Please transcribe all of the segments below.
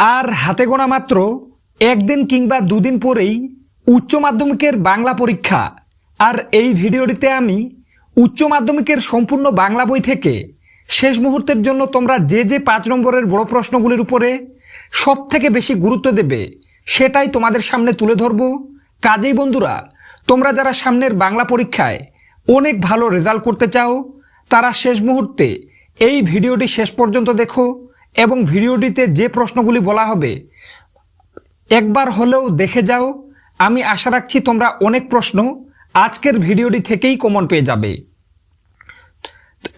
আর হাতে গোনা মাত্র একদিন কিংবা দুদিন পরেই উচ্চ মাধ্যমিকের বাংলা পরীক্ষা। আর এই ভিডিওটিতে আমি উচ্চ মাধ্যমিকের সম্পূর্ণ বাংলা বই থেকে শেষ মুহূর্তের জন্য তোমরা যে যে পাঁচ নম্বরের বড় প্রশ্নগুলির উপরে সব থেকে বেশি গুরুত্ব দেবে সেটাই তোমাদের সামনে তুলে ধরব। কাজেই বন্ধুরা, তোমরা যারা সামনের বাংলা পরীক্ষায় অনেক ভালো রেজাল্ট করতে চাও, তারা শেষ মুহূর্তে এই ভিডিওটি শেষ পর্যন্ত দেখো। এবং ভিডিওটিতে যে প্রশ্নগুলি বলা হবে, একবার হলেও দেখে যাও। আমি আশা রাখছি তোমরা অনেক প্রশ্ন আজকের ভিডিওটি থেকেই কমন পেয়ে যাবে।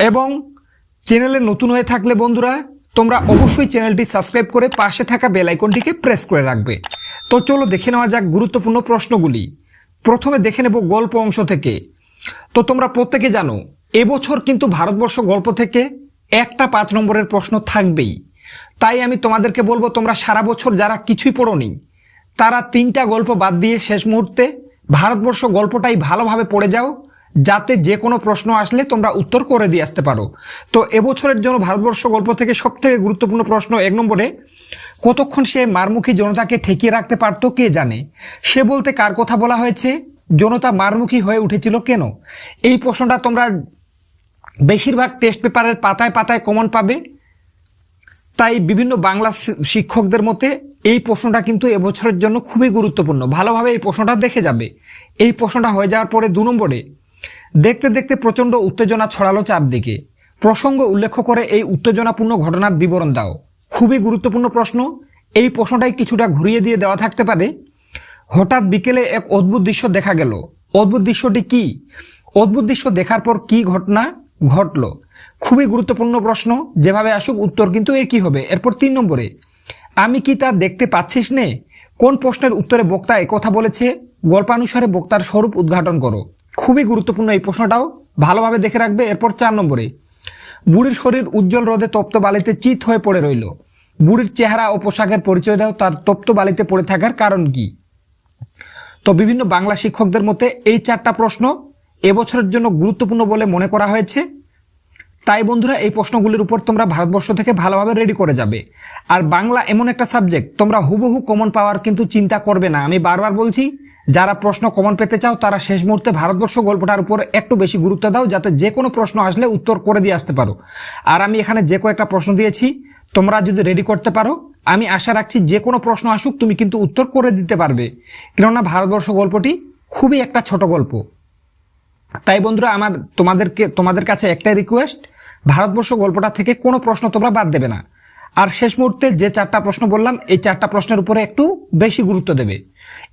এবং চ্যানেলে নতুন হয়ে থাকলে বন্ধুরা, তোমরা অবশ্যই চ্যানেলটি সাবস্ক্রাইব করে পাশে থাকা বেল আইকনটিকে প্রেস করে রাখবে। তো চলো দেখে নেওয়া যাক গুরুত্বপূর্ণ প্রশ্নগুলি। প্রথমে দেখে নেব গল্প অংশ থেকে। তো তোমরা প্রত্যেকে জানো, এবছর কিন্তু ভারতবর্ষ গল্প থেকে একটা পাঁচ নম্বরের প্রশ্ন থাকবেই। তাই আমি তোমাদেরকে বলব, তোমরা সারা বছর যারা কিছুই পড়োনি, তারা তিনটা গল্প বাদ দিয়ে শেষ মুহূর্তে ভারতবর্ষ গল্পটাই ভালোভাবে পড়ে যাও, যাতে যে কোনো প্রশ্ন আসলে তোমরা উত্তর করে দিয়ে আসতে পারো। তো এবছরের জন্য ভারতবর্ষ গল্প থেকে সবথেকে গুরুত্বপূর্ণ প্রশ্ন এক নম্বরে, কতক্ষণ সে মারমুখী জনতাকে ঠেকিয়ে রাখতে পারতো কে জানে? সে বলতে কার কথা বলা হয়েছে? জনতা মারমুখী হয়ে উঠেছিল কেন? এই প্রশ্নটা তোমরা বেশিরভাগ টেস্ট পেপারের পাতায় পাতায় কমন পাবে। তাই বিভিন্ন বাংলা শিক্ষকদের মতে এই প্রশ্নটা কিন্তু এবছরের জন্য খুবই গুরুত্বপূর্ণ। ভালোভাবে এই প্রশ্নটা দেখে যাবে। এই প্রশ্নটা হয়ে যাওয়ার পরে দু নম্বরে, দেখতে দেখতে প্রচণ্ড উত্তেজনা ছড়ালো চারদিকে। প্রসঙ্গ উল্লেখ করে এই উত্তেজনাপূর্ণ ঘটনার বিবরণ দাও। খুবই গুরুত্বপূর্ণ প্রশ্ন। এই প্রশ্নটাই কিছুটা ঘুরিয়ে দিয়ে দেওয়া থাকতে পারে। হঠাৎ বিকেলে এক অদ্ভুত দৃশ্য দেখা গেল। অদ্ভুত দৃশ্যটি কি? অদ্ভুত দৃশ্য দেখার পর কি ঘটনা? ঘটলো। খুবই গুরুত্বপূর্ণ প্রশ্ন, যেভাবে আসুক উত্তর কিন্তু একই হবে। এরপর তিন নম্বরে, আমি কি তা দেখতে পাচ্ছিস নে? কোন প্রশ্নের উত্তরে বক্তা কথা বলেছে? গল্পানুসারে বক্তার স্বরূপ উদ্ঘাটন করো। খুবই গুরুত্বপূর্ণ এই প্রশ্নটাও, ভালোভাবে দেখে রাখবে। এরপর চার নম্বরে, বুড়ির শরীর উজ্জ্বল রোদে তপ্ত বালিতে চিত হয়ে পড়ে রইল। বুড়ির চেহারা ও পোশাকের পরিচয় দাও, তার তপ্ত বালিতে পড়ে থাকার কারণ কি? তো বিভিন্ন বাংলা শিক্ষকদের মতে এই চারটা প্রশ্ন এবছরের জন্য গুরুত্বপূর্ণ বলে মনে করা হয়েছে। তাই বন্ধুরা, এই প্রশ্নগুলির উপর তোমরা ভারতবর্ষ থেকে ভালোভাবে রেডি করে যাবে। আর বাংলা এমন একটা সাবজেক্ট তোমরা হুবহু কমন পাওয়ার কিন্তু চিন্তা করবে না। আমি বারবার বলছি, যারা প্রশ্ন কমন পেতে চাও, তারা শেষ মুহূর্তে ভারতবর্ষ গল্পটার উপর একটু বেশি গুরুত্ব দাও, যাতে যে কোনো প্রশ্ন আসলে উত্তর করে দিয়ে আসতে পারো। আর আমি এখানে যে কয়েকটা প্রশ্ন দিয়েছি, তোমরা যদি রেডি করতে পারো, আমি আশা রাখছি যে কোনো প্রশ্ন আসুক, তুমি কিন্তু উত্তর করে দিতে পারবে। কেননা ভারতবর্ষ গল্পটি খুবই একটা ছোট গল্প। তাই বন্ধুরা, আমার তোমাদেরকে, তোমাদের কাছে একটাই রিকোয়েস্ট ভারতবর্ষ গল্পটা থেকে কোনো প্রশ্ন তোমরা বাদ দেবে না। আর শেষ মুহূর্তে যে চারটা প্রশ্ন বললাম, এই চারটা প্রশ্নের উপরে একটু বেশি গুরুত্ব দেবে।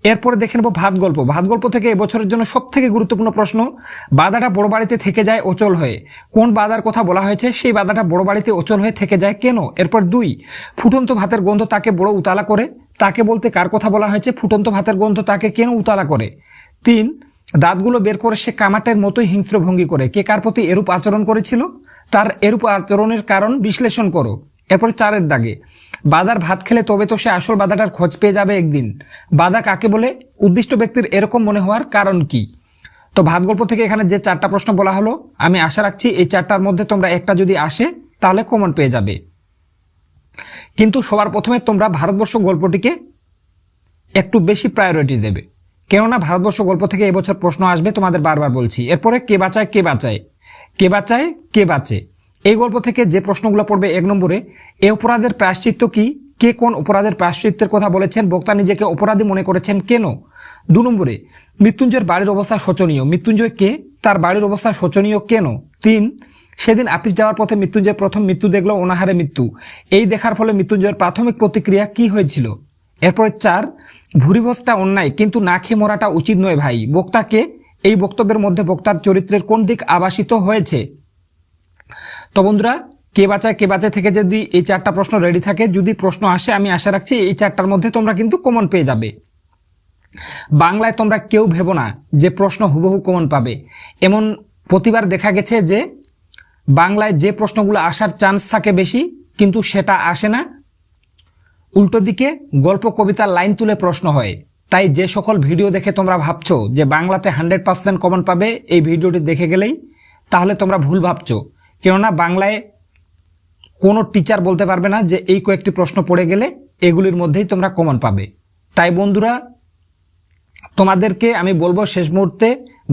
এরপরে দেখে নেব ভাত গল্প। ভাত গল্প থেকে এবছরের জন্য সব থেকে গুরুত্বপূর্ণ প্রশ্ন, বাধাটা বড় বাড়িতে থেকে যায় অচল হয়ে। কোন বাধার কথা বলা হয়েছে, সেই বাধাটা বড় বাড়িতে অচল হয়ে থেকে যায় কেন? এরপর দুই, ফুটন্ত ভাতের গন্ধ তাকে বড় উতালা করে? তাকে বলতে কার কথা বলা হয়েছে? ফুটন্ত ভাতের গন্ধ তাকে কেন উতালা করে? তিন দাঁতগুলো বের করে সে কামাটের মতোই হিংস্র ভঙ্গি করে। কে কার প্রতি এরূপ আচরণ করেছিল? তার এরূপ আচরণের কারণ বিশ্লেষণ করো। এরপরে চারের দাগে, বাদার ভাত খেলে তবে তো সে আসল বাধাটার খোঁজ পেয়ে যাবে একদিন। বাদা কাকে বলে? উদ্দিষ্ট ব্যক্তির এরকম মনে হওয়ার কারণ কি? তো ভাত গল্প থেকে এখানে যে চারটা প্রশ্ন বলা হলো, আমি আশা রাখছি এই চারটার মধ্যে তোমরা একটা যদি আসে, তাহলে কমন পেয়ে যাবে। কিন্তু সবার প্রথমে তোমরা ভারতবর্ষ গল্পটিকে একটু বেশি প্রায়োরিটি দেবে। কেননা ভারতবর্ষ গল্প থেকে এবছর প্রশ্ন আসবে, তোমাদের বারবার বলছি। এরপরে কে বাঁচায় কে বাঁচায়? কে বাঁচায়, কে বাঁচে? এই গল্প থেকে যে প্রশ্নগুলো পড়বে এক নম্বরে, এ অপরাধের প্রায়শ্চিত্ত কি? কে কোন অপরাধের প্রায়শ্চিত্তের কথা বলেছেন? বক্তা নিজেকে অপরাধী মনে করেছেন কেন? দু নম্বরে, মৃত্যুঞ্জয়ের বাড়ির অবস্থা শোচনীয়। মৃত্যুঞ্জয় কে? তার বাড়ির অবস্থা শোচনীয় কেন? তিন, সেদিন আপিস যাওয়ার পথে মৃত্যুঞ্জয় প্রথম মৃত্যু দেখল অনাহারে মৃত্যু। এই দেখার ফলে মৃত্যুঞ্জয়ের প্রাথমিক প্রতিক্রিয়া কি হয়েছিল? এরপরে চার, ভুরিভোজটা অন্যায়, কিন্তু না খেয়ে মরাটা উচিত নয় ভাই। বক্তাকে এই বক্তব্যের মধ্যে বক্তার চরিত্রের কোন দিক আবাসিত হয়েছে? তো বন্ধুরা, কে বাঁচায় কে বাঁচায় থেকে যদি এই চারটা প্রশ্ন রেডি থাকে, যদি প্রশ্ন আসে, আমি আশা রাখছি এই চারটার মধ্যে তোমরা কিন্তু কমন পেয়ে যাবে। বাংলায় তোমরা কেউ ভেবো না যে প্রশ্ন হুবহু কমন পাবে। এমন প্রতিবার দেখা গেছে যে বাংলায় যে প্রশ্নগুলো আসার চান্স থাকে বেশি, কিন্তু সেটা আসে না। উল্টো দিকে গল্প কবিতার লাইন তুলে প্রশ্ন হয়, তাই যে সকল ভিডিও দেখে তোমরা ভাবছ যে বাংলাতে হান্ড্রেড পার্সেন্ট কমন পাবে এই ভিডিওটি দেখে গেলেই, তাহলে তোমরা ভুল ভাবছ। কেননা বাংলায় কোনো টিচার বলতে পারবে না যে এই কয়েকটি প্রশ্ন পড়ে গেলে এগুলির মধ্যেই তোমরা কমন পাবে। তাই বন্ধুরা তোমাদেরকে আমি বলব শেষ মুহূর্তে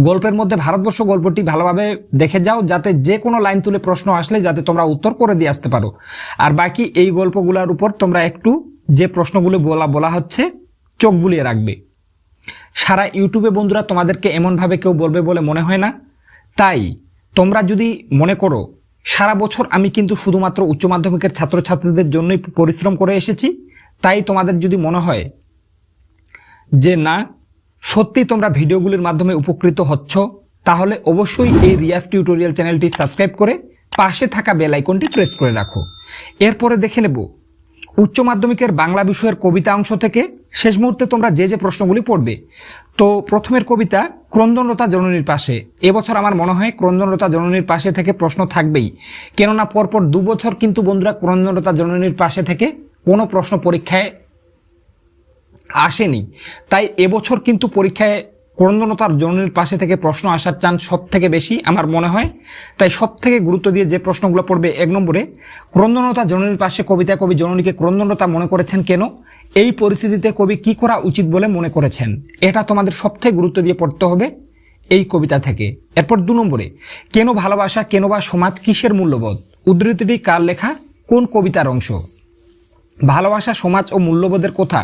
গল্পের মধ্যে ভারতবর্ষ গল্পটি ভালোভাবে দেখে যাও, যাতে যে কোনো লাইন তুলে প্রশ্ন আসলে যাতে তোমরা উত্তর করে দিয়ে আসতে পারো। আর বাকি এই গল্পগুলোর উপর তোমরা একটু যে প্রশ্নগুলো বলা বলা হচ্ছে, চোখ বুলিয়ে রাখবে। সারা ইউটিউবে বন্ধুরা তোমাদেরকে এমনভাবে কেউ বলবে বলে মনে হয় না। তাই তোমরা যদি মনে করো, সারা বছর আমি কিন্তু শুধুমাত্র উচ্চ মাধ্যমিকের ছাত্রছাত্রীদের জন্যই পরিশ্রম করে এসেছি, তাই তোমাদের যদি মনে হয় যে না সত্যি তোমরা ভিডিওগুলির মাধ্যমে উপকৃত হচ্ছ, তাহলে অবশ্যই এই রিয়াজ টিউটোরিয়াল চ্যানেলটি সাবস্ক্রাইব করে পাশে থাকা বেল আইকনটি প্রেস করে রাখো। এরপরে দেখে নেব, উচ্চ মাধ্যমিকের বাংলা বিষয়ের কবিতা অংশ থেকে শেষ মুহূর্তে তোমরা যে যে প্রশ্নগুলি পড়বে। তো প্রথমের কবিতা, ক্রন্দনলতা জননীর পাশে। এবছর আমার মনে হয় ক্রন্দনলতা জননীর পাশে থেকে প্রশ্ন থাকবেই। কেননা পরপর দু বছর কিন্তু বন্ধুরা ক্রন্দনলতা জননীর পাশে থেকে কোনো প্রশ্ন পরীক্ষায় আসেনি। তাই এবছর কিন্তু পরীক্ষায় ক্রন্দনতার জননীর পাশে থেকে প্রশ্ন আসার চান্স সব থেকে বেশি আমার মনে হয়। তাই সব থেকে গুরুত্ব দিয়ে যে প্রশ্নগুলো পড়বে এক নম্বরে, ক্রন্দনতা জননীর পাশে কবিতা কবি জননীকে ক্রন্দনতা মনে করেছেন কেন? এই পরিস্থিতিতে কবি কি করা উচিত বলে মনে করেছেন? এটা তোমাদের সব থেকে গুরুত্ব দিয়ে পড়তে হবে এই কবিতা থেকে। এরপর দু নম্বরে, কেন ভালোবাসা, কেন বা সমাজ কিসের মূল্যবোধ? উদ্ধৃতিটি কার লেখা? কোন কবিতার অংশ? ভালোবাসা, সমাজ ও মূল্যবোধের কথা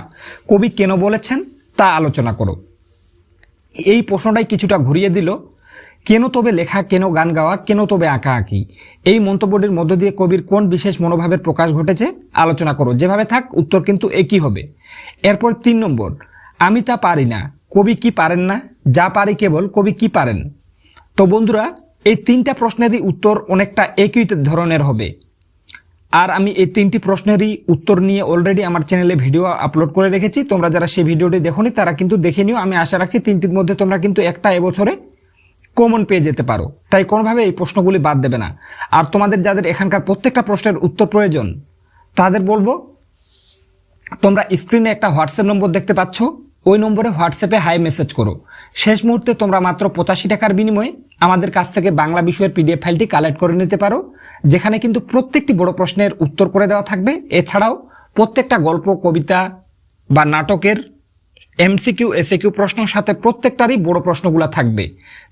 কবি কেন বলেছেন তা আলোচনা করো। এই প্রশ্নটাই কিছুটা ঘুরিয়ে দিল, কেন তবে লেখা, কেন গান গাওয়া, কেন তবে আঁকা আঁকি এই মন্তব্যটির মধ্য দিয়ে কবির কোন বিশেষ মনোভাবের প্রকাশ ঘটেছে আলোচনা করো। যেভাবে থাক, উত্তর কিন্তু একই হবে। এরপর তিন নম্বর, আমি তা পারি না, কবি কি পারেন না? যা পারি কেবল, কবি কি পারেন? তো বন্ধুরা, এই তিনটা প্রশ্নেরই উত্তর অনেকটা একই ধরনের হবে। আর আমি এই তিনটি প্রশ্নেরই উত্তর নিয়ে অলরেডি আমার চ্যানেলে ভিডিও আপলোড করে রেখেছি। তোমরা যারা সেই ভিডিওটি দেখোনি, তারা কিন্তু দেখে নিও। আমি আশা রাখছি তিনটির মধ্যে তোমরা কিন্তু একটা এবছরে কমন পেয়ে যেতে পারো। তাই কোনোভাবে এই প্রশ্নগুলি বাদ দেবে না। আর তোমাদের যাদের এখানকার প্রত্যেকটা প্রশ্নের উত্তর প্রয়োজন, তাদের বলব, তোমরা স্ক্রিনে একটা হোয়াটসঅ্যাপ নম্বর দেখতে পাচ্ছ। ওই নম্বরে হোয়াটসঅ্যাপে হাই মেসেজ করো। শেষ মুহূর্তে তোমরা মাত্র পঁচাশি টাকার বিনিময়ে আমাদের কাছ থেকে বাংলা বিষয়ের পিডিএফ ফাইলটি কালেক্ট করে নিতে পারো, যেখানে কিন্তু প্রত্যেকটি বড় প্রশ্নের উত্তর করে দেওয়া থাকবে। এছাড়াও প্রত্যেকটা গল্প, কবিতা বা নাটকের এমসিকিউ এসিকিউ প্রশ্নের সাথে প্রত্যেকটারই বড় প্রশ্নগুলো থাকবে।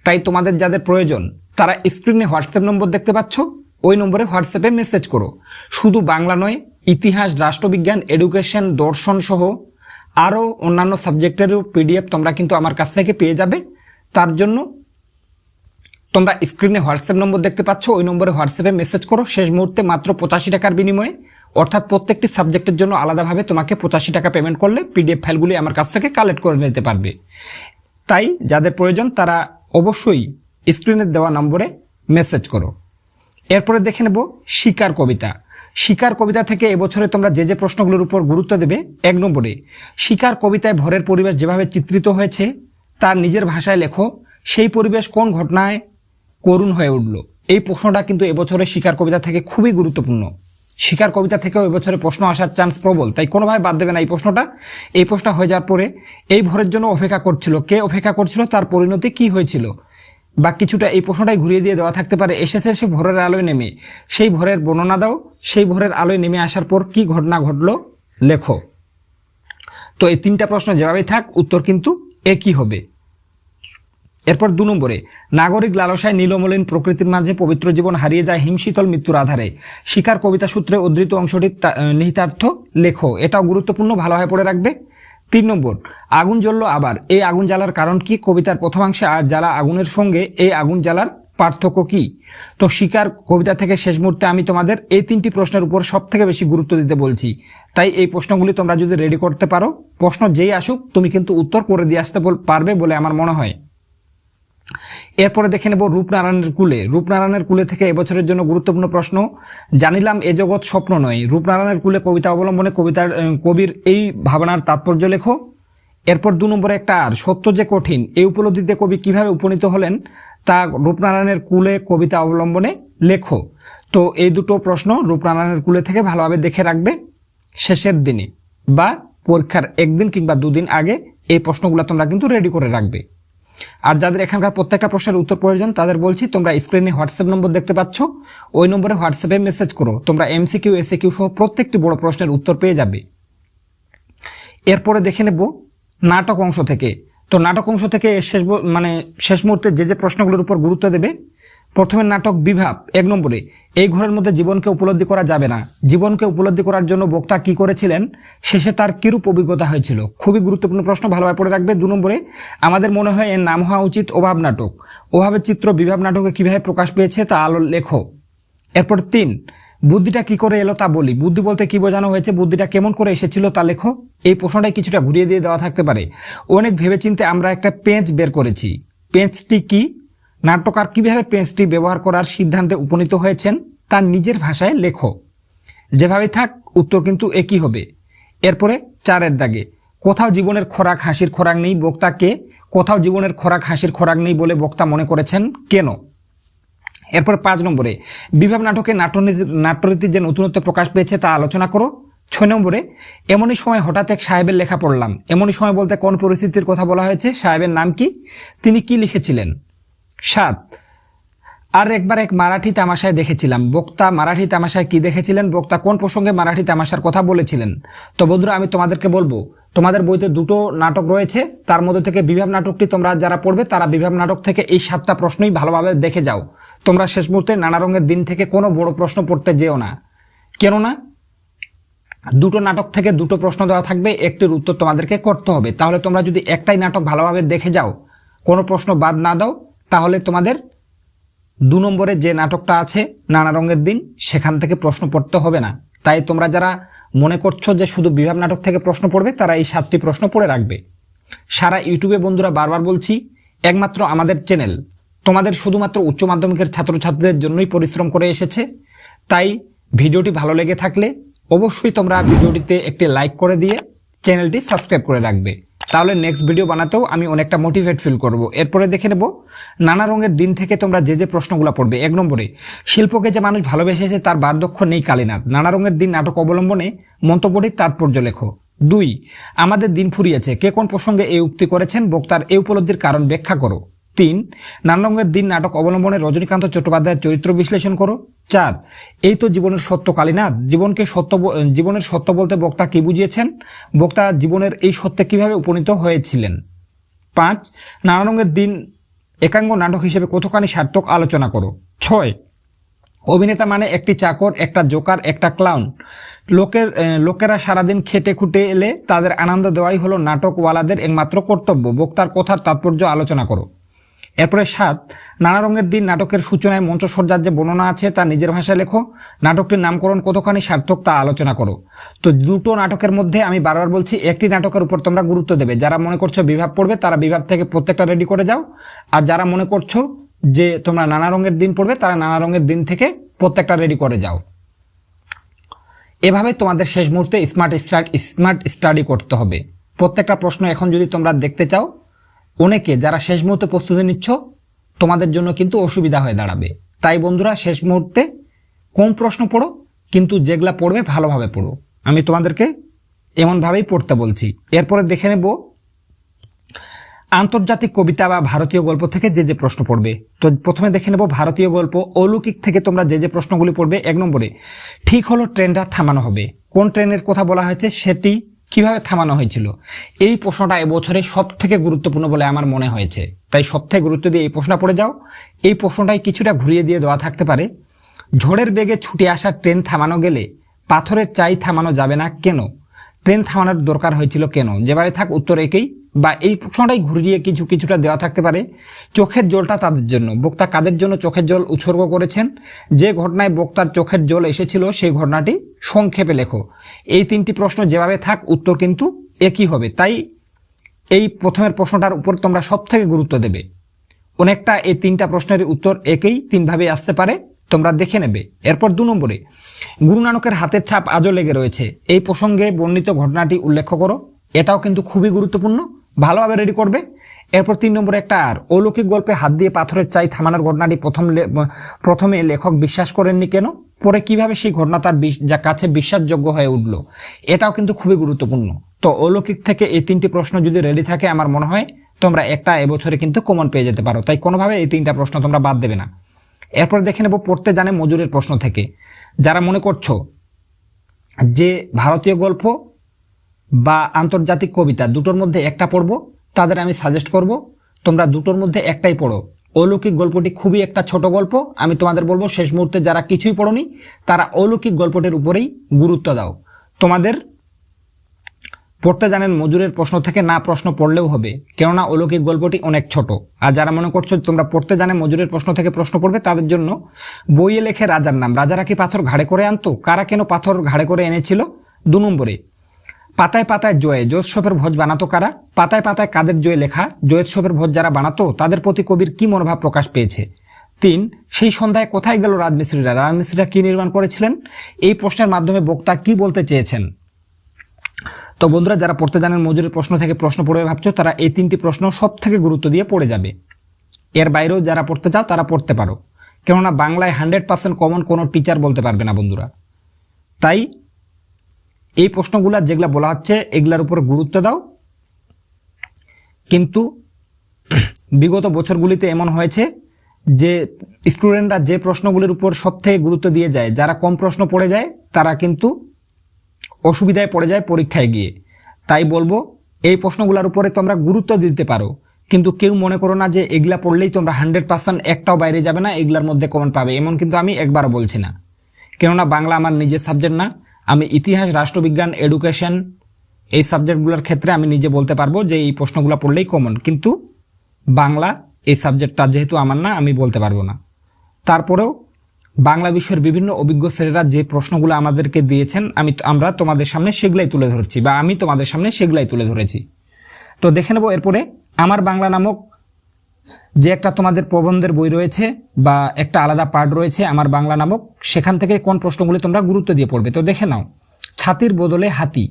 তাই তোমাদের যাদের প্রয়োজন, তারা স্ক্রিনে হোয়াটসঅ্যাপ নম্বর দেখতে পাচ্ছ, ওই নম্বরে হোয়াটসঅ্যাপে মেসেজ করো। শুধু বাংলা নয়, ইতিহাস, রাষ্ট্রবিজ্ঞান, এডুকেশন, দর্শন সহ আরও অন্যান্য সাবজেক্টেরও পিডিএফ তোমরা কিন্তু আমার কাছ থেকে পেয়ে যাবে। তার জন্য তোমরা স্ক্রিনে হোয়াটসঅ্যাপ নম্বর দেখতে পাচ্ছ, ওই নম্বরে হোয়াটসঅ্যাপে মেসেজ করো। শেষ মুহূর্তে মাত্র পঁচাশি টাকার বিনিময়ে। অর্থাৎ প্রত্যেকটি সাবজেক্টের জন্য আলাদাভাবে তোমাকে পঁচাশি টাকা পেমেন্ট করলে পিডিএফ ফাইলগুলি আমার কাছ থেকে কালেক্ট করে নিতে পারবে। তাই যাদের প্রয়োজন তারা অবশ্যই স্ক্রিনে দেওয়া নম্বরে মেসেজ করো। এরপরে দেখে নেব শিকার কবিতা। শিকার কবিতা থেকে এবছরে তোমরা যে যে প্রশ্নগুলোর উপর গুরুত্ব দেবে, এক নম্বরে, শিকার কবিতায় ভরের পরিবেশ যেভাবে চিত্রিত হয়েছে, তার নিজের ভাষায় লেখো, সেই পরিবেশ কোন ঘটনায় করুণ হয়ে উঠল? এই প্রশ্নটা কিন্তু এবছরে শিকার কবিতা থেকে খুবই গুরুত্বপূর্ণ। শিকার কবিতা থেকেও এবছরে প্রশ্ন আসার চান্স প্রবল, তাই কোনোভাবে বাদ দেবে না এই প্রশ্নটা। এই প্রশ্নটা হয়ে যাওয়ার পরে, এই ভরের জন্য অপেক্ষা করছিল। কে অপেক্ষা করছিল? তার পরিণতি কি হয়েছিল? বা কিছুটা এই প্রশ্নটাই ঘুরিয়ে দিয়ে দেওয়া থাকতে পারে, এসেছে সে ভোরের আলোয় নেমে। সেই ভোরের বর্ণনা দাও, সেই ভোরের আলোয় নেমে আসার পর কি ঘটনা ঘটলো, লেখো। তো এই তিনটা প্রশ্ন যেভাবেই থাক, উত্তর কিন্তু একই হবে। এরপর দু নম্বরে, নাগরিক লালসায় নীলমলিন প্রকৃতির মাঝে পবিত্র জীবন হারিয়ে যায় হিমশীতল মৃত্যুর আধারে। শিকার কবিতা সূত্রে উদ্ধৃত অংশটি তা- নিহিতার্থ লেখো। এটাও গুরুত্বপূর্ণ ভালোভাবে পড়ে রাখবে। তিন নম্বর, আগুন জ্বললো আবার। এই আগুন জ্বালার কারণ কি? কবিতার প্রথমাংশে আর জ্বালা আগুনের সঙ্গে এই আগুন জ্বালার পার্থক্য কি? তো শিকার কবিতা থেকে শেষ মুহূর্তে আমি তোমাদের এই তিনটি প্রশ্নের উপর সব থেকে বেশি গুরুত্ব দিতে বলছি। তাই এই প্রশ্নগুলি তোমরা যদি রেডি করতে পারো, প্রশ্ন যেই আসুক, তুমি কিন্তু উত্তর করে দিয়ে আসতে পারবে বলে আমার মনে হয়। এরপরে দেখে নেব রূপনারায়ণের কুলে। রূপনারায়ণের কুলে থেকে এবছরের জন্য গুরুত্বপূর্ণ প্রশ্ন, জানিলাম এ জগৎ স্বপ্ন নয়। রূপনারায়ণের কুলে কবিতা অবলম্বনে কবিতার কবির এই ভাবনার তাৎপর্য লেখো। এরপর দু নম্বরে একটা আর, সত্য যে কঠিন, এই উপলব্ধিতে কবি কীভাবে উপনীত হলেন তা রূপনারায়ণের কুলে কবিতা অবলম্বনে লেখো। তো এই দুটো প্রশ্ন রূপনারায়ণের কুলে থেকে ভালোভাবে দেখে রাখবে শেষের দিনে বা পরীক্ষার একদিন কিংবা দুদিন আগে এই প্রশ্নগুলো তোমরা কিন্তু রেডি করে রাখবে। আর যাদের এখানকার প্রত্যেকটা প্রশ্নের উত্তর প্রয়োজন, তাদের বলছি, তোমরা স্ক্রিনে হোয়াটসঅ্যাপ নম্বর দেখতে পাচ্ছ। ওই নম্বরে হোয়াটসঅ্যাপে মেসেজ করো। তোমরা এমসিকিউ এসিকিউ সহ প্রত্যেকটি বড় প্রশ্নের উত্তর পেয়ে যাবে। এরপরে দেখে নেব নাটক অংশ থেকে। তো নাটক অংশ থেকে শেষ মানে শেষ মুহূর্তে যে যে প্রশ্নগুলোর উপর গুরুত্ব দেবে প্রথমে নাটক বিভাব এক নম্বরে, এই ঘরের মধ্যে জীবনকে উপলব্ধি করা যাবে না। জীবনকে উপলব্ধি করার জন্য বক্তা কি করেছিলেন? শেষে তার কিরূপ অভিজ্ঞতা হয়েছিল? খুবই গুরুত্বপূর্ণ প্রশ্ন ভালোভাবে পড়ে রাখবে। দু নম্বরে, আমাদের মনে হয় এর নাম হওয়া উচিত অভাব নাটক। অভাবের চিত্র বিভাব নাটকে কীভাবে প্রকাশ পেয়েছে তা আলো লেখো। এরপর তিন, বুদ্ধিটা কি করে এলো তা বলি। বুদ্ধি বলতে কি বোঝানো হয়েছে? বুদ্ধিটা কেমন করে এসেছিল তা লেখো। এই প্রশ্নটাই কিছুটা ঘুরিয়ে দিয়ে দেওয়া থাকতে পারে। অনেক ভেবেচিন্তে আমরা একটা পেঁচ বের করেছি। পেঁচটি কি? নাট্যকার কীভাবে পেঁচটি ব্যবহার করার সিদ্ধান্তে উপনীত হয়েছেন তার নিজের ভাষায় লেখো। যেভাবে থাক, উত্তর কিন্তু একই হবে। এরপরে চারের দাগে, কোথাও জীবনের খোরাক হাসির খোরাক নেই বক্তাকে, কোথাও জীবনের খোরাক হাসির খোরাক নেই বলে বক্তা মনে করেছেন কেন? এরপর পাঁচ নম্বরে, বিভাব নাটকে নাট্যনীতি নাট্যরীতির যে নতুনত্ব প্রকাশ পেয়েছে তা আলোচনা করো। ছয় নম্বরে, এমনই সময় হঠাৎ এক সাহেবের লেখা পড়লাম। এমনই সময় বলতে কোন পরিস্থিতির কথা বলা হয়েছে? সাহেবের নাম কি? তিনি কি লিখেছিলেন? সাত। আর একবার এক মারাঠি তামাশায় দেখেছিলাম। বক্তা মারাঠি তামাশায় কি দেখেছিলেন? বক্তা কোন প্রসঙ্গে মারাঠি তামাশার কথা বলেছিলেন? তো বন্ধুরা, আমি তোমাদেরকে বলব, তোমাদের বইতে দুটো নাটক রয়েছে। তার মধ্যে থেকে বিভাব নাটকটি তোমরা যারা পড়বে, তারা বিভাব নাটক থেকে এই সাতটা প্রশ্নই ভালোভাবে দেখে যাও। তোমরা শেষ মুহূর্তে নানা রঙের দিন থেকে কোনো বড় প্রশ্ন পড়তে যেও না। কেননা, দুটো নাটক থেকে দুটো প্রশ্ন দেওয়া থাকবে, একটির উত্তর তোমাদেরকে করতে হবে। তাহলে তোমরা যদি একটাই নাটক ভালোভাবে দেখে যাও, কোনো প্রশ্ন বাদ না দাও তাহলে তোমাদের দু নম্বরে যে নাটকটা আছে, নানা রঙের দিন, সেখান থেকে প্রশ্ন পড়তে হবে না। তাই তোমরা যারা মনে করছ যে শুধু বিভাগ নাটক থেকে প্রশ্ন পড়বে, তারা এই সাতটি প্রশ্ন পড়ে রাখবে। সারা ইউটিউবে বন্ধুরা বারবার বলছি, একমাত্র আমাদের চ্যানেল, তোমাদের শুধুমাত্র উচ্চ মাধ্যমিকের ছাত্রছাত্রীদের জন্যই পরিশ্রম করে এসেছে। তাই ভিডিওটি ভালো লেগে থাকলে অবশ্যই তোমরা ভিডিওটিতে একটি লাইক করে দিয়ে চ্যানেলটি সাবস্ক্রাইব করে রাখবে। তাহলে নেক্সট ভিডিও বানাতেও আমি অনেকটা মোটিভেট ফিল করব। এরপরে দেখে নেব, নানা রঙের দিন থেকে তোমরা যে যে প্রশ্নগুলো পড়বে, এক নম্বরে, শিল্পকে যে মানুষ ভালোবেসেছে তার বার্ধক্য নেই কালীনাথ নানা রঙের দিন নাটক অবলম্বনে মন্তব্যটির তাৎপর্য লেখো। দুই, আমাদের দিন ফুরিয়েছে। কে কোন প্রসঙ্গে এই উক্তি করেছেন, বক্তার এই উপলব্ধির কারণ ব্যাখ্যা করো। তিন নানা রঙের দিন নাটক অবলম্বনে রজনীকান্ত চট্টোপাধ্যায়ের চরিত্র বিশ্লেষণ করো। চার, এই তো জীবনের সত্য কালীনাথ জীবনকে সত্য জীবনের সত্য বলতে বক্তা কি বুঝিয়েছেন? বক্তা জীবনের এই সত্যে কীভাবে উপনীত হয়েছিলেন? পাঁচ নানা রঙের দিন একাঙ্গ নাটক হিসেবে কতখানি সার্থক আলোচনা করো? ছয়, অভিনেতা মানে একটি চাকর, একটা জোকার, একটা ক্লাউন। লোকের লোকেরা সারাদিন খেটে খুটে এলে তাদের আনন্দ দেওয়াই হলো নাটকওয়ালাদের একমাত্র কর্তব্য। বক্তার কথার তাৎপর্য আলোচনা করো। এরপরে সাত, নানা রঙের দিন নাটকের সূচনায় মঞ্চসজ্জার যে বর্ণনা আছে তা নিজের ভাষায় লেখো। নাটকটির নামকরণ কতখানি সার্থক তা আলোচনা করো। তো দুটো নাটকের মধ্যে আমি বারবার বলছি, একটি নাটকের উপর তোমরা গুরুত্ব দেবে। যারা মনে করছ বিভাগ পড়বে, তারা বিভাগ থেকে প্রত্যেকটা রেডি করে যাও। আর যারা মনে করছ যে তোমরা নানা রঙের দিন পড়বে, তারা নানা রঙের দিন থেকে প্রত্যেকটা রেডি করে যাও। এভাবে তোমাদের শেষ মুহূর্তে স্মার্ট স্টার্ট স্মার্ট স্টাডি করতে হবে। প্রত্যেকটা প্রশ্ন এখন যদি তোমরা দেখতে চাও অনেকে যারা শেষ মুহূর্তে প্রস্তুতি নিচ্ছ, তোমাদের জন্য কিন্তু অসুবিধা হয়ে দাঁড়াবে। তাই বন্ধুরা, শেষ মুহূর্তে কম প্রশ্ন পড়ো, কিন্তু যেগুলা পড়বে ভালোভাবে পড়ো। আমি তোমাদেরকে এমনভাবেই পড়তে বলছি। এরপরে দেখে নেব আন্তর্জাতিক কবিতা বা ভারতীয় গল্প থেকে যে যে প্রশ্ন পড়বে। তো প্রথমে দেখে নেব ভারতীয় গল্প অলৌকিক থেকে তোমরা যে যে প্রশ্নগুলি পড়বে এক নম্বরে। ঠিক হলো ট্রেনটা থামানো হবে। কোন ট্রেনের কথা বলা হয়েছে সেটি কীভাবে থামানো হয়েছিল? এই প্রশ্নটা এবছরে সব থেকে গুরুত্বপূর্ণ বলে আমার মনে হয়েছে। তাই সব থেকে গুরুত্ব দিয়ে এই প্রশ্নটা পড়ে যাও। এই প্রশ্নটাই কিছুটা ঘুরিয়ে দিয়ে দেওয়া থাকতে পারে। ঝড়ের বেগে ছুটে আসা ট্রেন থামানো গেলে পাথরের চাই থামানো যাবে না কেন? ট্রেন থামানোর দরকার হয়েছিল কেন? যেভাবে থাক উত্তর একেই। বা এই প্রশ্নটাই ঘুরিয়ে কিছু, কিছুটা দেওয়া থাকতে পারে। চোখের জলটা তাদের জন্য। বক্তা কাদের জন্য চোখের জল উৎসর্গ করেছেন? যে ঘটনায় বক্তার চোখের জল এসেছিল, সেই ঘটনাটি সংক্ষেপে লেখো। এই তিনটি প্রশ্ন যেভাবে থাক, উত্তর কিন্তু একই হবে। তাই এই প্রথমের প্রশ্নটার উপর তোমরা সব থেকে গুরুত্ব দেবে। অনেকটা এই তিনটা প্রশ্নের উত্তর একেই তিনভাবে আসতে পারে। তোমরা দেখে নেবে। এরপর দু নম্বরে, গুরু নানকের হাতের ছাপ আজও লেগে রয়েছে। এই প্রসঙ্গে বর্ণিত ঘটনাটি উল্লেখ করো। এটাও কিন্তু খুবই গুরুত্বপূর্ণ। ভালোভাবে রেডি করবে। এরপর তিন নম্বরে একটা আর, অলৌকিক গল্পে হাত দিয়ে পাথরের চাই থামানোর ঘটনাটি প্রথম প্রথমে লেখক বিশ্বাস করেননি কেন? পরে কীভাবে সেই ঘটনা তার যা কাছে বিশ্বাসযোগ্য হয়ে উঠল? এটাও কিন্তু খুবই গুরুত্বপূর্ণ। তো অলৌকিক থেকে এই তিনটি প্রশ্ন যদি রেডি থাকে, আমার মনে হয় তোমরা একটা এবছরে কিন্তু কমন পেয়ে যেতে পারো। তাই কোনোভাবে এই তিনটা প্রশ্ন তোমরা বাদ দেবে না। এরপর দেখে নেব পড়তে জানে মজুরের প্রশ্ন থেকে। যারা মনে করছ যে ভারতীয় গল্প বা আন্তর্জাতিক কবিতা দুটোর মধ্যে একটা পড়ব, তাদের আমি সাজেস্ট করব, তোমরা দুটোর মধ্যে একটাই পড়ো। অলৌকিক গল্পটি খুবই একটা ছোট গল্প, আমি তোমাদের বলব শেষ মুহূর্তে যারা কিছুই পড়োনি, তারা অলৌকিক গল্পটির উপরেই গুরুত্ব দাও। তোমাদের পড়তে জানেন মজুরের প্রশ্ন থেকে না প্রশ্ন পড়লেও হবে, কেননা অলৌকিক গল্পটি অনেক ছোট। আর যারা মনে করছ তোমরা পড়তে জানে মজুরের প্রশ্ন থেকে প্রশ্ন পড়বে, তাদের জন্য বইয়ে লেখে রাজার নাম। রাজারা কি পাথর ঘাড়ে করে আনতো? কারা কেন পাথর ঘাড়ে করে এনেছিল? দু নম্বরে, পাতায় পাতায় জয়ে, জোৎসবের ভোজ বানাতো কারা? পাতায় পাতায় কাদের জয়ে লেখা? জয়োৎসবের ভোজ যারা বানাতো, তাদের প্রতি কবির কি মনোভাব প্রকাশ পেয়েছে? তিন, সেই সন্ধ্যায় কোথায় গেল রাজমিস্ত্রিরা? রাজমিস্ত্রিরা কি নির্মাণ করেছিলেন? এই প্রশ্নের মাধ্যমে বক্তা কি বলতে চেয়েছেন? তো বন্ধুরা, যারা পড়তে জানেন মজুরের প্রশ্ন থেকে প্রশ্ন পড়বে ভাবছ, তারা এই তিনটি প্রশ্ন সব থেকে গুরুত্ব দিয়ে পড়ে যাবে। এর বাইরেও যারা পড়তে চাও, তারা পড়তে পারো। কেননা বাংলায় হান্ড্রেড পার্সেন্ট কমন কোনো টিচার বলতে পারবে না বন্ধুরা। তাই এই প্রশ্নগুলো যেগুলো বলা হচ্ছে, এগুলার উপর গুরুত্ব দাও। কিন্তু বিগত বছরগুলিতে এমন হয়েছে যে স্টুডেন্টরা যে প্রশ্নগুলির উপর সব থেকে গুরুত্ব দিয়ে যায়, যারা কম প্রশ্ন পড়ে যায়, তারা কিন্তু অসুবিধায় পড়ে যায় পরীক্ষায় গিয়ে। তাই বলব, এই প্রশ্নগুলোর উপরে তোমরা গুরুত্ব দিতে পারো। কিন্তু কেউ মনে করো না যে এগুলা পড়লেই তোমরা হান্ড্রেড পার্সেন্ট একটাও বাইরে যাবে না, এগুলার মধ্যে কমন পাবে, এমন কিন্তু আমি একবারও বলছি না। কেননা বাংলা আমার নিজের সাবজেক্ট না, আমি ইতিহাস, রাষ্ট্রবিজ্ঞান এডুকেশন এই সাবজেক্টগুলোর ক্ষেত্রে আমি নিজে বলতে পারব যে এই প্রশ্নগুলো পড়লেই কমন কিন্তু বাংলা এই সাবজেক্টটা যেহেতু আমার না, আমি বলতে পারব না। তারপরেও বাংলা বিশ্বের বিভিন্ন অভিজ্ঞ স্যারেরা যে প্রশ্নগুলো আমাদেরকে দিয়েছেন, আমি আমরা তোমাদের সামনে সেগুলাই তুলে ধরছি, বা আমি তোমাদের সামনে সেগুলাই তুলে ধরেছি। তো দেখে নেব এরপরে, আমার বাংলা নামক যে একটা তোমাদের প্রবন্ধের বই রয়েছে, বা একটা আলাদা পার্ট রয়েছে আমার বাংলা নামক, সেখান থেকে কোন প্রশ্নগুলি তোমরা গুরুত্ব দিয়ে পড়বে। তো দেখে নাও, ছাতির বদলে হাতি।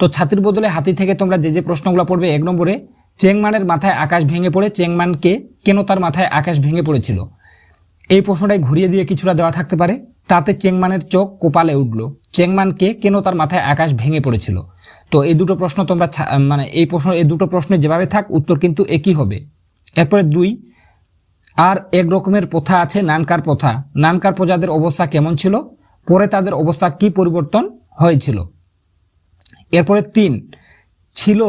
তো ছাতির বদলে হাতি থেকে তোমরা যে যে প্রশ্নগুলো পড়বে, এক নম্বরে, চেংমানের মাথায় আকাশ ভেঙে পড়ে, চেংমানকে কেন তার মাথায় আকাশ ভেঙে পড়েছিল? এই প্রশ্নটাই ঘুরিয়ে দিয়ে কিছুটা দেওয়া থাকতে পারে। তাতে চেংমানের চোখ কোপালে উঠল। চেংমানকে কেন তার মাথায় আকাশ ভেঙে পড়েছিল? তো এই দুটো প্রশ্ন তোমরা মানে এই প্রশ্ন এই দুটো প্রশ্নে যেভাবে থাক, উত্তর কিন্তু একই হবে। এরপরে দুই, আর এক রকমের প্রথা আছে নানকার প্রথা। নানকার প্রজাদের অবস্থা কেমন ছিল? পরে তাদের অবস্থা কি পরিবর্তন হয়েছিল? এরপরে তিন, ছিল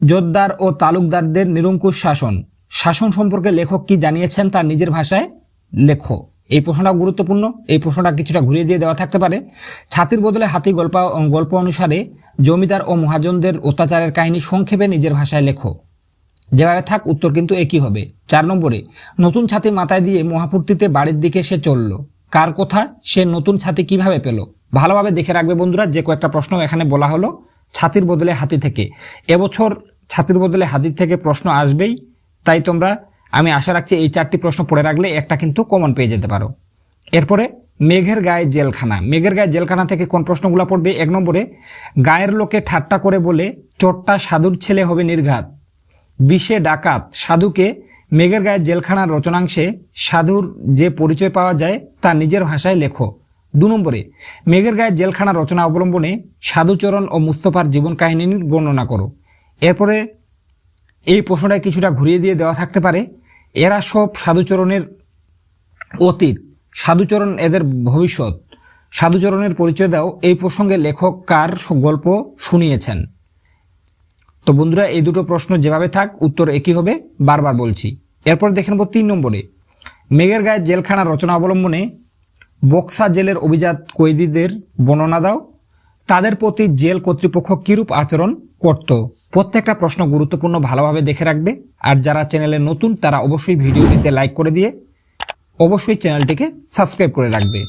জোরদার ও তালুকদারদের নিরঙ্কুশ শাসন। শাসন সম্পর্কে লেখক কি জানিয়েছেন তার নিজের ভাষায়? লেখো। এই প্রশ্নটা গুরুত্বপূর্ণ। এই প্রশ্নটা কিছুটা ঘুরিয়ে দিয়ে দেওয়া থাকতে পারে। ছাতির বদলে হাতি গল্প গল্প অনুসারে জমিদার ও মহাজনদের অত্যাচারের কাহিনী সংক্ষেপে নিজের ভাষায় লেখো। যেভাবে থাক, উত্তর কিন্তু একই হবে। চার নম্বরে, নতুন ছাতি মাথায় দিয়ে মহাপূর্তিতে বাড়ির দিকে সে চলল। কার কথা? সে নতুন ছাতি কীভাবে পেল? ভালোভাবে দেখে রাখবে বন্ধুরা, যে কয়েকটা প্রশ্ন এখানে বলা হলো। ছাতির বদলে হাতি থেকে। এবছর ছাতির বদলে হাতির থেকে প্রশ্ন আসবেই। তাই তোমরা, আমি আশা রাখছি এই চারটি প্রশ্ন পড়ে রাখলে একটা কিন্তু কমন পেয়ে যেতে পারো। এরপরে, মেঘের গায়ে জেলখানা। মেঘের গায়ে জেলখানা থেকে কোন প্রশ্নগুলো পড়বে? এক নম্বরে, গায়ের লোকে ঠাট্টা করে বলে, চোরটা সাধুর ছেলে হবে নির্ঘাত। বিষে ডাকাত, সাধুকে মেঘের গায়ের জেলখানার রচনাংশে সাধুর যে পরিচয় পাওয়া যায়, তা নিজের ভাষায় লেখো। দু নম্বরে, মেঘের গায়ের জেলখানা রচনা অবলম্বনে সাধুচরণ ও মুস্তফার জীবন কাহিনীর বর্ণনা করো। এরপরে এই প্রশ্নটায় কিছুটা ঘুরিয়ে দিয়ে দেওয়া থাকতে পারে। এরা সব সাধুচরণের অতীত। সাধুচরণ এদের ভবিষ্যৎ। সাধুচরণের পরিচয় দাও। এই প্রসঙ্গে লেখক কার গল্প শুনিয়েছেন? তো বন্ধুরা, এই দুটো প্রশ্ন যেভাবে থাক, উত্তর একই হবে। বারবার বলছি। এরপর দেখে নেব তিন নম্বরে। মেঘের গায়ে জেলখানা রচনা অবলম্বনে বক্সা জেলের অভিজাত কয়েদিদের বর্ণনা দাও। তাদের প্রতি জেল কর্তৃপক্ষ কিরূপ আচরণ করত? প্রত্যেকটা প্রশ্ন গুরুত্বপূর্ণ ভালোভাবে দেখে রাখবে। আর যারা চ্যানেলে নতুন, তারা অবশ্যই ভিডিওটিতে লাইক করে দিয়ে অবশ্যই চ্যানেলটিকে সাবস্ক্রাইব করে রাখবে।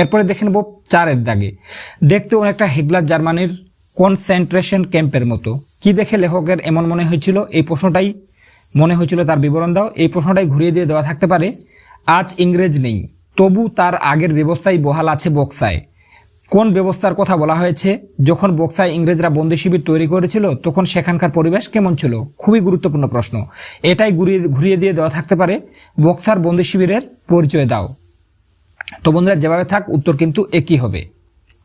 এরপরে দেখে নেব চারের দাগে। দেখতে অনেকটা হিটলার জার্মানির কনসেন্ট্রেশন ক্যাম্পের মতো। কি দেখে লেখকের এমন মনে হয়েছিল? এই প্রশ্নটাই মনে হয়েছিল তার বিবরণ দাও। এই প্রশ্নটাই ঘুরিয়ে দিয়ে দেওয়া থাকতে পারে। আজ ইংরেজ নেই, তবু তার আগের ব্যবস্থাই বহাল আছে বক্সায়। কোন ব্যবস্থার কথা বলা হয়েছে? যখন বক্সায় ইংরেজরা বন্দি শিবির তৈরি করেছিল, তখন সেখানকার পরিবেশ কেমন ছিল? খুবই গুরুত্বপূর্ণ প্রশ্ন। এটাই ঘুরিয়ে ঘুরিয়ে দিয়ে দেওয়া থাকতে পারে। বক্সার বন্দি শিবিরের পরিচয় দাও। তো বন্ধুরা, যেভাবে থাক, উত্তর কিন্তু একই হবে।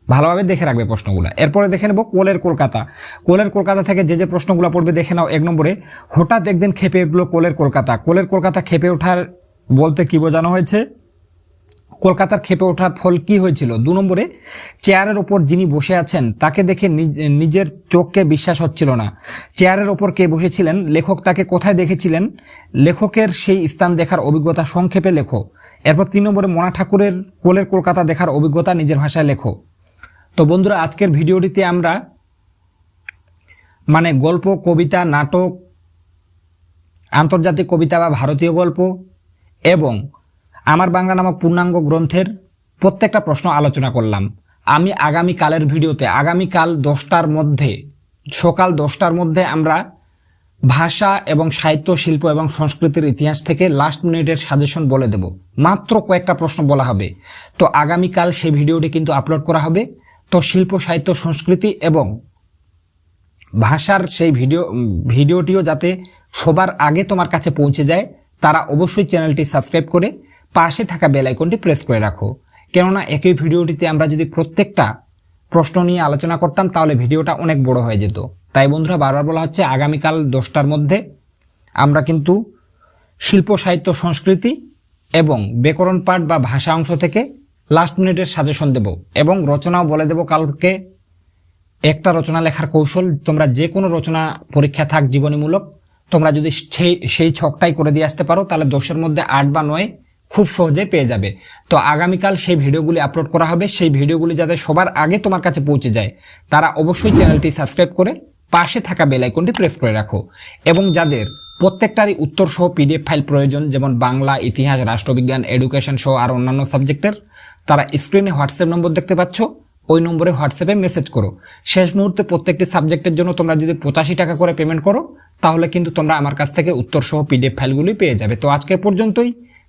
ভালোভাবে দেখে রাখবে প্রশ্নগুলো। এরপরে দেখে নেব কোলের কলকাতা। কোলের কলকাতা থেকে যে যে প্রশ্নগুলো পড়বে, দেখে নাও এক নম্বরে। হঠাৎ একদিন খেপে উঠল কোলের কলকাতা। কোলের কলকাতা খেপে ওঠার বলতে কি বোঝানো হয়েছে? কলকাতার খেপে ওঠার ফল কি হয়েছিল? দু নম্বরে, চেয়ারের ওপর যিনি বসে আছেন, তাকে দেখে নিজ- নিজের চোখকে বিশ্বাস হচ্ছিল না। চেয়ারের ওপর কে বসেছিলেন? লেখক তাকে কোথায় দেখেছিলেন? লেখকের সেই স্থান দেখার অভিজ্ঞতা সংক্ষেপে লেখো। এরপর তিন নম্বরে, মনা ঠাকুরের কোলের কলকাতা দেখার অভিজ্ঞতা নিজের ভাষায় লেখো। তো বন্ধুরা, আজকের ভিডিওটিতে আমরা মানে গল্প, কবিতা, নাটক, আন্তর্জাতিক কবিতা বা ভারতীয় গল্প এবং আমার বাংলা নামক পূর্ণাঙ্গ গ্রন্থের প্রত্যেকটা প্রশ্ন আলোচনা করলাম। আমি আগামী কালের ভিডিওতে, আগামীকাল দশটার মধ্যে, সকাল দশটার মধ্যে আমরা ভাষা এবং সাহিত্য, শিল্প এবং সংস্কৃতির ইতিহাস থেকে লাস্ট মিনিটের সাজেশন বলে দেব। মাত্র কয়েকটা প্রশ্ন বলা হবে। তো আগামীকাল সেই ভিডিওটি কিন্তু আপলোড করা হবে। তো শিল্প, সাহিত্য, সংস্কৃতি এবং ভাষার সেই ভিডিও, ভিডিওটিও যাতে সবার আগে তোমার কাছে পৌঁছে যায়, তারা অবশ্যই চ্যানেলটি সাবস্ক্রাইব করে পাশে থাকা বেল আইকনটি প্রেস করে রাখো। কেননা একই ভিডিওটিতে আমরা যদি প্রত্যেকটা প্রশ্ন নিয়ে আলোচনা করতাম, তাহলে ভিডিওটা অনেক বড় হয়ে যেত। তাই বন্ধুরা, বারবার বলা হচ্ছে আগামীকাল দশটার মধ্যে আমরা কিন্তু শিল্প, সাহিত্য, সংস্কৃতি এবং ব্যাকরণ পাঠ বা ভাষা অংশ থেকে লাস্ট মিনিটের সাজেশন দেব এবং রচনাও বলে দেব কালকে। একটা রচনা লেখার কৌশল, তোমরা যে কোনো রচনা পরীক্ষা থাক জীবনীমূলক, তোমরা যদি সেই সেই ছকটাই করে দিয়ে আসতে পারো, তাহলে দশের মধ্যে আট বা নয় খুব সহজে পেয়ে যাবে। তো আগামীকাল সেই ভিডিওগুলি আপলোড করা হবে। সেই ভিডিওগুলি যাতে সবার আগে তোমার কাছে পৌঁছে যায়, তারা অবশ্যই চ্যানেলটি সাবস্ক্রাইব করে পাশে থাকা বেল আইকনটি প্রেস করে রাখো। এবং যাদের প্রত্যেকটারই উত্তর সহ পিডিএফ ফাইল প্রয়োজন, যেমন বাংলা, ইতিহাস, রাষ্ট্রবিজ্ঞান এডুকেশন সহ আর অন্যান্য সাবজেক্টের তারা স্ক্রিনে হোয়াটসঅ্যাপ নম্বর দেখতে পাচ্ছ। ওই নম্বরে হোয়াটসঅ্যাপে মেসেজ করো। শেষ মুহূর্তে প্রত্যেকটি সাবজেক্টের জন্য তোমরা যদি পঁচাশি টাকা করে পেমেন্ট করো, তাহলে কিন্তু তোমরা আমার কাছ থেকে উত্তর সহ পিডিএফ ফাইলগুলি পেয়ে যাবে। তো আজকে পর্যন্তই।